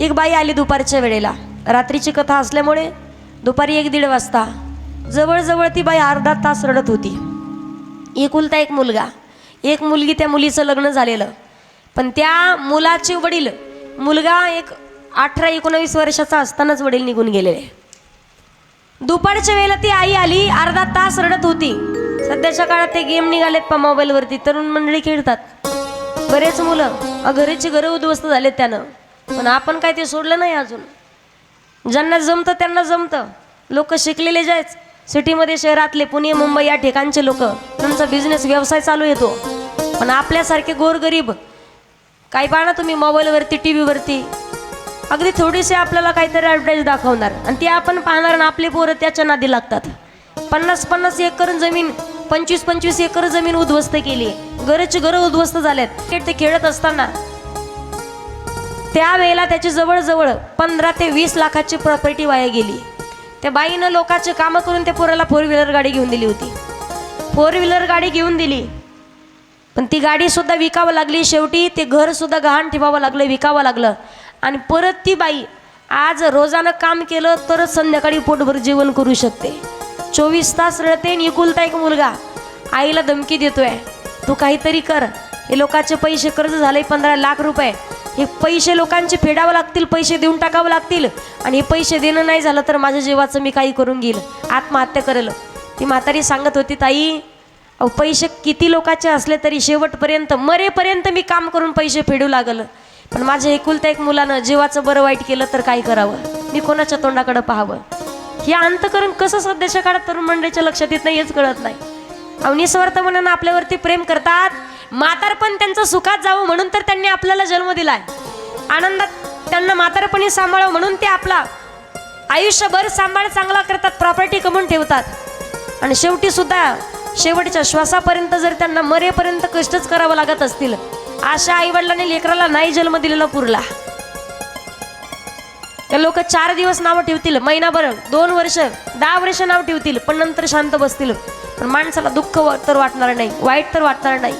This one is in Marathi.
एक बाई आली दुपारच्या वेळेला. रात्रीची कथा असल्यामुळे दुपारी एक दीड वाजता जवळजवळ ती बाई अर्धा तास रडत होती. एकुलता एक मुलगा. एक मुलगी त्या मुलीचं लग्न झालेलं. पण त्या मुलाचे वडील मुलगा एक अठरा एकोणावीस वर्षाचा असतानाच वडील निघून गेलेले. दुपारच्या वेळेला ती आई आली अर्धा तास रडत होती. सध्याच्या काळात ते गेम निघालेत पा मोबाईलवरती. तरुण मंडळी खेळतात. बरेच मुलं घरीची घराची घरं उद्ध्वस्त झालेत त्यानं. पण आपण काय ते सोडलं नाही अजून. ज्यांना जमतं त्यांना जमतं. लोक शिकलेले जे आहेत सिटीमध्ये शहरातले पुणे मुंबई या ठिकाणचे लोक. त्यांचा बिझनेस व्यवसाय चालू येतो. पण आपल्यासारखे गोरगरीब काही पाहा तुम्ही मोबाईलवरती टी व्हीवरती अगदी थोडीशी आपल्याला काहीतरी ॲडव्हर्टाईज दाखवणार. आणि ती आपण पाहणार आणि आपले पोरं त्याच्या नादी लागतात. पन्नास पन्नास एकर जमीन पंचवीस पंचवीस एकर जमीन उद्ध्वस्त केली. घरची घरं उद्ध्वस्त झाल्यात क्रिकेट ते खेळत असताना त्यावेळेला त्याची जवळजवळ पंधरा ते वीस लाखाची प्रॉपर्टी वाया गेली. त्या बाईनं लोकांचे कामं करून त्या पोराला फोर व्हीलर गाडी घेऊन दिली होती. फोर व्हीलर गाडी घेऊन दिली. पण ती गाडीसुद्धा विकावं लागली. शेवटी ते घरसुद्धा गहाण ठेवावं लागलं विकावं लागलं. आणि परत ती बाई आज रोजानं काम केलं तरच संध्याकाळी पोटभर जेवण करू शकते. चोवीस तास रडते आणि एकुलता एक मुलगा आईला धमकी देतोय. तू काहीतरी कर. हे लोकांचे पैसे कर्ज झाले पंधरा लाख रुपये. हे पैसे लोकांचे फेडावं लागतील पैसे देऊन टाकावं लागतील. आणि हे पैसे देणं नाही झालं तर माझ्या जीवाचं मी काही करून घेईल. आत्महत्या करेल. ती म्हातारी सांगत होती ताई अहो पैसे किती लोकांचे असले तरी शेवटपर्यंत मरेपर्यंत मी काम करून पैसे फेडू लागलं. पण माझ्या एकुलत्या एक मुलानं जीवाचं बरं वाईट केलं तर काय करावं? मी कोणाच्या तोंडाकडं पाहावं? हे अंतकरण कसं सध्याच्या काळात तरुण मंडळीच्या लक्षात येत नाही हेच कळत नाही. अहो निस्वार्थ आपल्यावरती प्रेम करतात. म्हातारपण त्यांचं सुखात जावं म्हणून तर त्यांनी आपल्याला जन्म दिलाय. आनंदात त्यांना म्हातारपणी सांभाळावं म्हणून ते आपला आयुष्यभर सांभाळ चांगला करतात प्रॉपर्टी कमवून ठेवतात. आणि शेवटी सुद्धा शेवटच्या श्वासापर्यंत जर त्यांना मरेपर्यंत कष्टच करावं लागत असतील अशा आईवडिलांनी लेकराला नाही जन्म दिलेला पुरला. लोक चार दिवस नावं ठेवतील महिनाभर दोन वर्ष दहा वर्ष नाव ठेवतील पण नंतर शांत बसतील. पण माणसाला दुःख तर वाटणार नाही वाईट तर वाटणार नाही.